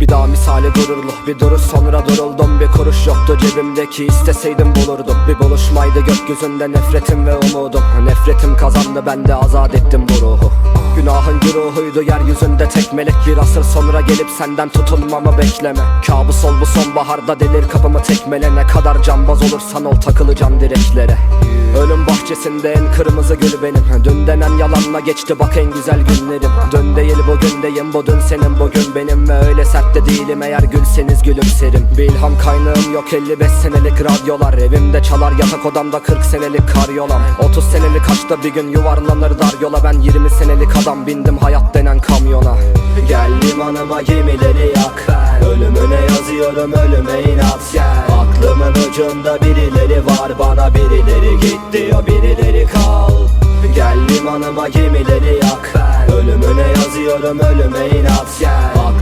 bir daha misali gururlu bir duruş sonra duruldum. Bir kuruş yoktu cebimdeki isteseydim bulurdum. Bir buluşmaydı gökyüzünde nefretim ve umudum. Nefretim kazandı ben de azat ettim bu ruhu. Günahın güruhuydu yeryüzünde tek melek. Bir asır sonra gelip senden tutulmamı bekleme. Kabus ol bu sonbaharda delir kapımı tekmele. Ne kadar cambaz olursan ol takılacağım direklere. Ölüm bahçesinde en kırmızı gül benim. Dün denen yalanla geçti bak en güzel günlerim. Dün değil bugündeyim bu dün senin bugün benim. Ve öyle sert de değilim eğer gülseniz gülümserim. Bir ilham kaynağım yok 55 senelik radyolar. Evimde çalar yatak odamda 40 senelik karyolam. 30 senelik açta bir gün yuvarlanır dar yola. Ben 20 senelik adam bindim hayat denen kamyona. Gel limanıma gemileri yak. Ölümüne yazıyorum ölüme inat. Gel. Aklımın ucunda birileri var. Bana birileri git diyor birileri kal. Gel limanıma gemileri yak. Ölümüne yazıyorum ölüme inat. Gel